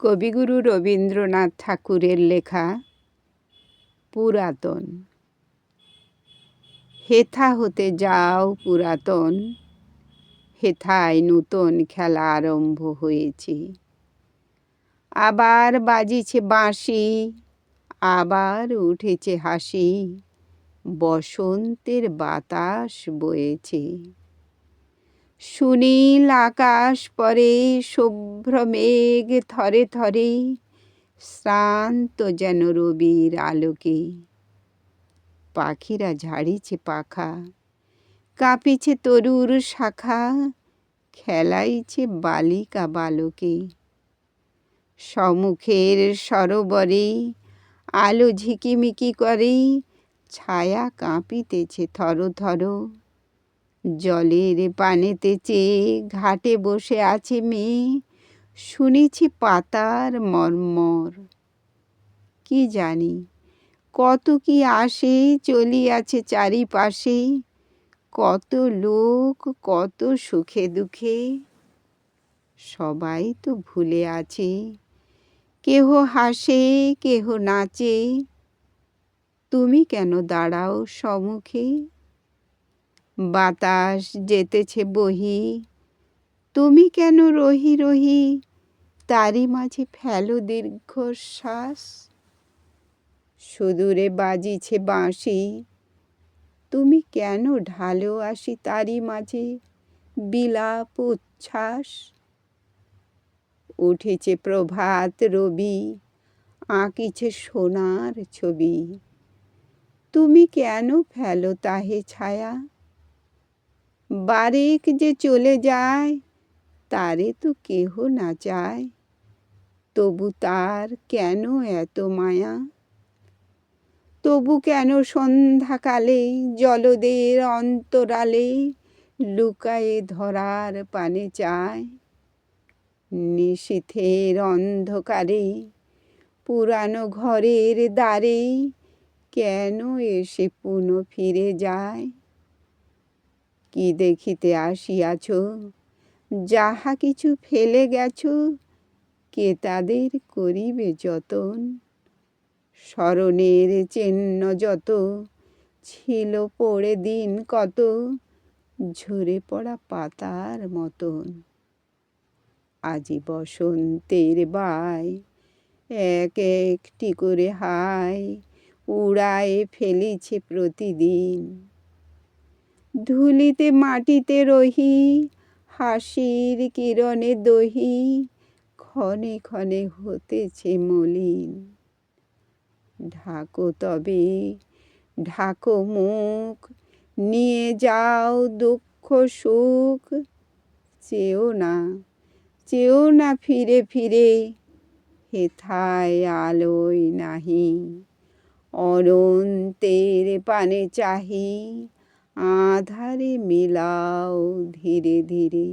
কবিগুরু রবীন্দ্রনাথ ঠাকুরের লেখা পুরাতন। হেথা হতে যাও পুরাতন, হেথায় নূতন খেলা আরম্ভ হয়েছে। আবার বাজিছে বাঁশি, আবার উঠেছে হাসি, বসন্তের বাতাস বয়েছে। সুনীল আকাশ পরে শুভ্র মেঘ থরে থরে শ্রান্ত যেন রবির আলোকে। পাখিরা ঝাড়িছে পাখা, কাঁপিছে তরুর শাখা, খেলাইছে বালিকা বালকে। সম্মুখের সরোবরে আলো ঝিকিমিকি করে, ছায়া কাঁপিতেছে থর থর। জলের পানেতে চেয়ে ঘাটে বসে আছে মেয়ে। শুনেছি পাতার মর্মর। কি জানি, কত কি আসে চলিয়াছে চারিপাশে। কত লোক, কত সুখে দুঃখে। সবাই তো ভুলে আছে। কেহ হাসে, কেহ নাচে। তুমি কেন দাঁড়াও সম্মুখে? বাতাস যেতেছে বহি। তুমি কেন রহি রহি? তারই মাঝে ফেলো দীর্ঘশ্বাস। সুদূরে বাজিছে বাঁশি। তুমি কেন ঢালো আসি তারই মাঝে বিলাপ উচ্ছ্বাস? উঠেছে প্রভাত রবি, আঁকিছে সোনার ছবি। তুমি কেন ফেলো তাহে ছায়া? বারেক যে চলে যায়, তারে তো কেহ না চায়। তবু তার কেন এত মায়া? তবু কেন সন্ধ্যাকালে জলদের অন্তরালে লুকায়ে ধরার পানে চায়? নিশীথের অন্ধকারে, পুরানো ঘরের দ্বারে কেন এসে পুনঃ ফিরে যায়? কি দেখিতে আসিয়াছ? যাহা কিছু ফেলে গেছ, কে তাদের করিবে যতন? স্মরণের চিহ্ন যত, ছিল পড়ে দিন কত, ঝরে পড়া পাতার মতন। আজি বসন্তের বাই এক একটি করে হাই উড়ায় ফেলিছে প্রতিদিন। ধুলিতে মাটিতে রহি, হাসির কিরণে দহি, ক্ষণে ক্ষণে হতেছে মলিন। ঢাকো তবে, ঢাকো মুখ, নিয়ে যাও দুঃখ সুখ। চেও না চেও না ফিরে ফিরে, হেথায় আলোয় নাহি। অনন্তের পানে চাহি আধারে মিলাও ধীরে ধীরে।